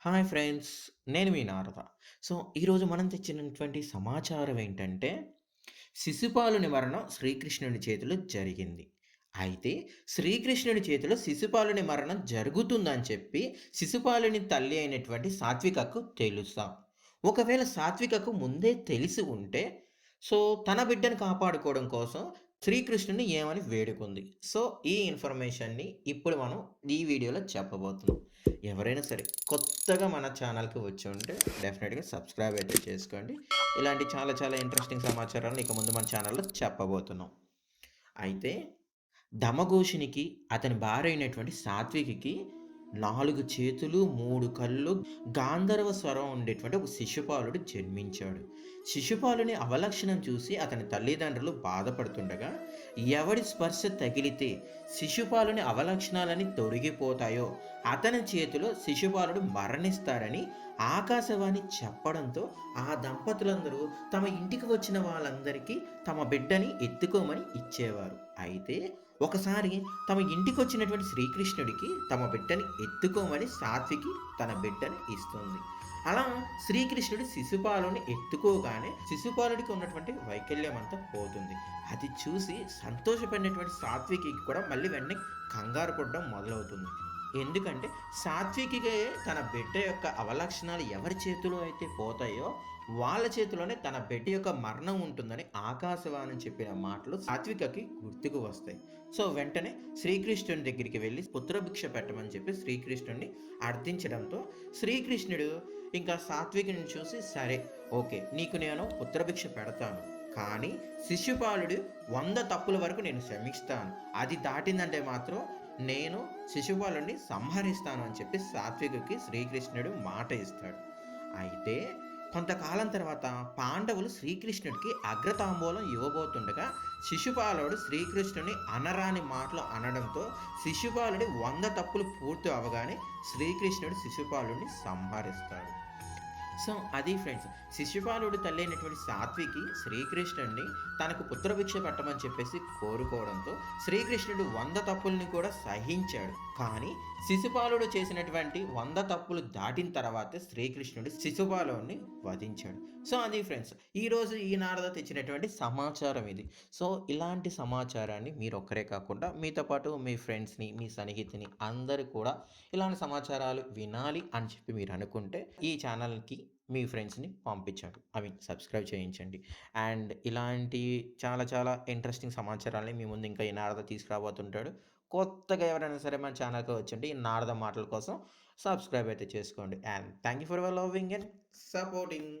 Hi friends. నేను మీ Narada. So, ఈరోజు మనం తెచ్చినటువంటి సమాచారం ఏంటంటే, శిశుపాలుని మరణం శ్రీకృష్ణుని చేతిలో జరిగింది. అయితే శ్రీకృష్ణుని చేతిలో శిశుపాలుని మరణం జరుగుతుందని చెప్పి, శిశుపాలుని తల్లి అయినటువంటి సాత్వికకు తెలుసా? ఒకవేళ సాత్వికకు ముందే తెలిసి ఉంటే, సో, తన బిడ్డను కాపాడుకోవడం కోసం శ్రీకృష్ణుని ఏమని వేడుకుంది. సో, ఈ ఇన్ఫర్మేషన్‌ని ఇప్పుడు మనం ఈ వీడియోలో చెప్పబోతున్నాం. ఎవరైనా సరే కొత్తగా మన ఛానల్‌కి వచ్చి ఉంటే డెఫినెట్గా సబ్స్క్రైబ్ అయితే చేసుకోండి. ఇలాంటి చాలా చాలా ఇంట్రెస్టింగ్ సమాచారాలను ఇక ముందు మన ఛానల్‌లో చెప్పబోతున్నాం. అయితే దమఘోషునికి అతని భార్య అయినటువంటి సాత్వికికి నాలుగు చేతులు, మూడు కళ్ళు, గాంధర్వ స్వరం ఉండేటువంటి ఒక శిశుపాలుడు జన్మించాడు. శిశుపాలుని అవలక్షణం చూసి అతని తల్లిదండ్రులు బాధపడుతుండగా, ఎవడి స్పర్శ తగిలితే శిశుపాలుని అవలక్షణాలన్నీ తొలగిపోతాయో అతని చేతిలో శిశుపాలుడు మరణిస్తారని ఆకాశవాణి చెప్పడంతో ఆ దంపతులందరూ తమ ఇంటికి వచ్చిన వాళ్ళందరికీ తమ బిడ్డని ఎత్తుకోమని ఇచ్చేవారు. అయితే ఒకసారి తమ ఇంటికి వచ్చినటువంటి శ్రీకృష్ణుడికి తమ బిడ్డని ఎత్తుకోమని సాత్వికి తన బిడ్డని ఇస్తుంది. అలా శ్రీకృష్ణుడు శిశుపాలుని ఎత్తుకోగానే శిశుపాలుడికి ఉన్నటువంటి వైకల్యం అంతా పోతుంది. అది చూసి సంతోషపడినటువంటి సాత్వికి కూడా మళ్ళీ వెంటనే కంగారు పడడం మొదలవుతుంది. ఎందుకంటే సాత్వికిగా తన బిడ్డ యొక్క అవలక్షణాలు ఎవరి చేతిలో అయితే పోతాయో వాళ్ళ చేతిలోనే తన బిడ్డ యొక్క మరణం ఉంటుందని ఆకాశవాణి చెప్పిన మాటలు సాత్వికకి గుర్తుకు వస్తాయి. సో, వెంటనే శ్రీకృష్ణుని దగ్గరికి వెళ్ళి పుత్రభిక్ష పెట్టమని చెప్పి శ్రీకృష్ణుడిని అర్థించడంతో శ్రీకృష్ణుడు ఇంకా సాత్వికుని చూసి సరే ఓకే. నీకు నేను పుత్రభిక్ష పెడతాను. కానీ శిశుపాలుడు వంద తప్పుల వరకు నేను క్షమిస్తాను. అది దాటిందంటే మాత్రం నేను శిశుపాలుడిని సంహరిస్తాను అని చెప్పి సాత్వికుకి శ్రీకృష్ణుడు మాట ఇస్తాడు. అయితే కొంతకాలం తర్వాత పాండవులు శ్రీకృష్ణుడికి అగ్రతాంబూలం ఇవ్వబోతుండగా శిశుపాలుడు శ్రీకృష్ణుడిని అనరాని మాటలు అనడంతో శిశుపాలుడి వంద తప్పులు పూర్తి అవ్వగానే శ్రీకృష్ణుడు శిశుపాలుడిని సంహరిస్తాడు. సో, అది ఫ్రెండ్స్. శిశుపాలుడు తల్లి అయినటువంటి సాత్వికి శ్రీకృష్ణుడిని తనకు పుత్రభిక్ష పెట్టమని చెప్పేసి కోరుకోవడంతో శ్రీకృష్ణుడు వంద తప్పుల్ని కూడా సహించాడు. కానీ శిశుపాలుడు చేసినటువంటి వంద తప్పులు దాటిన తర్వాత శ్రీకృష్ణుడు శిశుపాలుడిని వధించాడు. సో, అది ఫ్రెండ్స్. ఈరోజు ఈ నారద తెచ్చినటువంటి సమాచారం ఇది. సో, ఇలాంటి సమాచారాన్ని మీరొక్కరే కాకుండా మీతో పాటు మీ ఫ్రెండ్స్‌ని, మీ సన్నిహితుని అందరూ కూడా ఇలాంటి సమాచారాలు వినాలి అని చెప్పి మీరు అనుకుంటే ఈ ఛానల్‌కి మీ ఫ్రెండ్స్‌ని పంపించండి. ఐ మీన్ సబ్స్క్రైబ్ చేయించండి. అండ్ ఇలాంటి చాలా చాలా ఇంట్రెస్టింగ్ సమాచారాన్ని మీ ముందు ఇంకా ఈ నారద తీసుకురాబోతుంటాడు. కొత్తగా ఎవరైనా సరే మన ఛానల్‌కి వచ్చండి ఈ నారద మాటల కోసం సబ్స్క్రైబ్ అయితే చేసుకోండి. And thank you for your loving and supporting.